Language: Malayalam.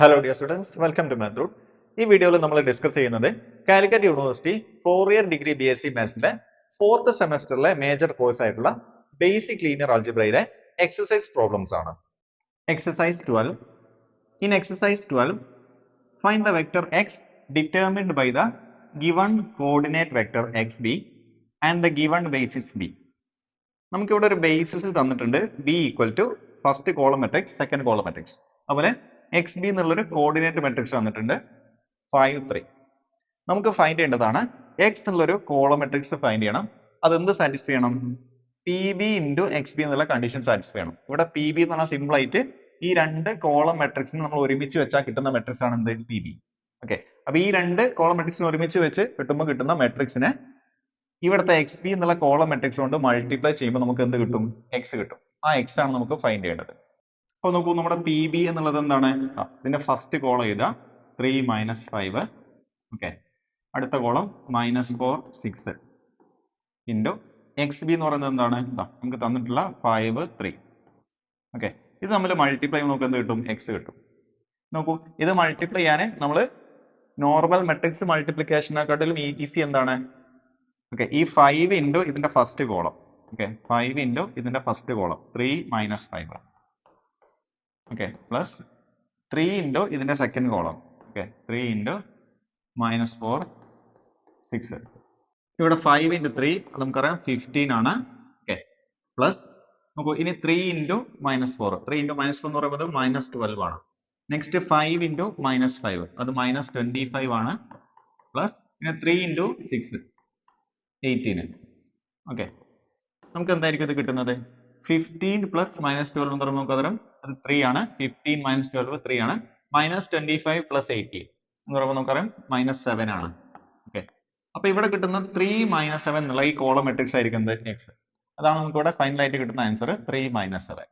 Hello dear students welcome to Mathroot ഈ വീഡിയോയിൽ നമ്മൾ ഡിസ്കസ് ചെയ്യുന്നത് Calicut university four year degree B S C മാത്സിന്റെ fourth സെമസ്റ്ററിലെ മേജർ കോഴ്സ് ആയിട്ടുള്ള ബേസിക് ലീനിയർ ആൾജിബ്രയിലെ എക്സസൈസ് പ്രോബ്ലംസ് ആണ്. Exercise twelve in exercise twelve find the vector X determined by the given coordinate vector X B and the given basis B നമുക്കിവിടെ ഒരു ബേസിസ് തന്നിട്ടുണ്ട്. B equal to first column matrix second column matrix അതുപോലെ എക്സ് ബി എന്നുള്ളൊരു കോർഡിനേറ്റ് മെട്രിക്സ് തന്നിട്ടുണ്ട് ഫൈവ് ത്രീ നമുക്ക് ഫൈൻഡ് ചെയ്യേണ്ടതാണ് എക്സ് എന്നുള്ളൊരു കോളം മെട്രിക്സ് ഫൈൻഡ് ചെയ്യണം. അത് എന്ത് സാറ്റിസ്ഫൈ ചെയ്യണം? P B into X B എന്നുള്ള കണ്ടീഷൻ സാറ്റിസ്ഫൈ ചെയ്യണം. ഇവിടെ പി ബി എന്ന് പറഞ്ഞാൽ സിമ്പിൾ ആയിട്ട് ഈ രണ്ട് കോളം മെട്രിക്സിന് നമ്മൾ ഒരുമിച്ച് വെച്ചാൽ കിട്ടുന്ന മെട്രിക്സ് ആണ് എന്ത്? പി ബി ഓക്കെ അപ്പൊ ഈ രണ്ട് കോളം മെട്രിക്സിന് ഒരുമിച്ച് വെച്ച് കിട്ടുമ്പോൾ കിട്ടുന്ന മെട്രിക്സിനെ ഇവിടുത്തെ എക്സ് ബി എന്നുള്ള കോളം മെട്രിക്സ് കൊണ്ട് മൾട്ടിപ്ലൈ ചെയ്യുമ്പോൾ നമുക്ക് എന്ത് കിട്ടും? എക്സ് കിട്ടും. ആ എക്സ് ആണ് നമുക്ക് ഫൈൻഡ് ചെയ്യേണ്ടത്. അപ്പൊ നോക്കൂ നമ്മുടെ പി ബി എന്നുള്ളത് എന്താണ്? ഇതിന്റെ ഫസ്റ്റ് കോളം ചെയ്ത ത്രീ മൈനസ് ഫൈവ് ഓക്കെ അടുത്ത column minus four six into X B എന്ന് പറയുന്നത് എന്താണ്? നമുക്ക് തന്നിട്ടുള്ള ഫൈവ് ത്രീ ഓക്കെ ഇത് നമ്മൾ മൾട്ടിപ്ലൈ നമുക്ക് എന്ത് കിട്ടും? എക്സ് കിട്ടും. നോക്കൂ ഇത് മൾട്ടിപ്ലൈ ചെയ്യാൻ നമ്മൾ നോർമൽ മെട്രിക്സ് മൾട്ടിപ്ലിക്കേഷനെക്കാട്ടിലും ഈസി എന്താണ്? ഓക്കെ ഈ ഫൈവ് ഇന്റു ഇതിന്റെ first column okay five into ഇതിന്റെ first column three minus five okay plus three into ഇതിന്റെ second column okay three into minus four six ഇവിടെ ഫൈവ് ഇന്റു ത്രീ നമുക്കറിയാം ഫിഫ്റ്റീൻ ആണ്. ഓക്കെ പ്ലസ് നോക്കൂ ഇനി three into minus four three into minus four എന്ന് പറയുന്നത് മൈനസ് ട്വൽവ് ആണ്. Next five into minus five അത് മൈനസ് ട്വന്റി ഫൈവ് ആണ്. പ്ലസ് പിന്നെ three into six eighteen okay നമുക്ക് എന്തായിരിക്കും ഇത് കിട്ടുന്നത്? ഫിഫ്റ്റീൻ പ്ലസ് മൈനസ് ട്വൽവ് എന്ന് പറയുമ്പോൾ നമുക്ക് ത്രീ ആണ്. ഫിഫ്റ്റീൻ മൈനസ് ട്വൽവ് ത്രീ ആണ്. Minus twenty five plus eighteen എന്ന് പറയുമ്പോൾ നമുക്കറിയാം മൈനസ് സെവൻ ആണ്. ഓക്കെ അപ്പൊ ഇവിടെ കിട്ടുന്ന ത്രീ മൈനസ് സെവൻ എന്നുള്ള ഈ കോളം മെട്രിക്സ് ആയിരിക്കും എന്ത് എക്സ് അതാണ് നമുക്ക് ഇവിടെ ഫൈനൽ ആയിട്ട് കിട്ടുന്ന ആൻസർ ത്രീ മൈനസ് സെവൻ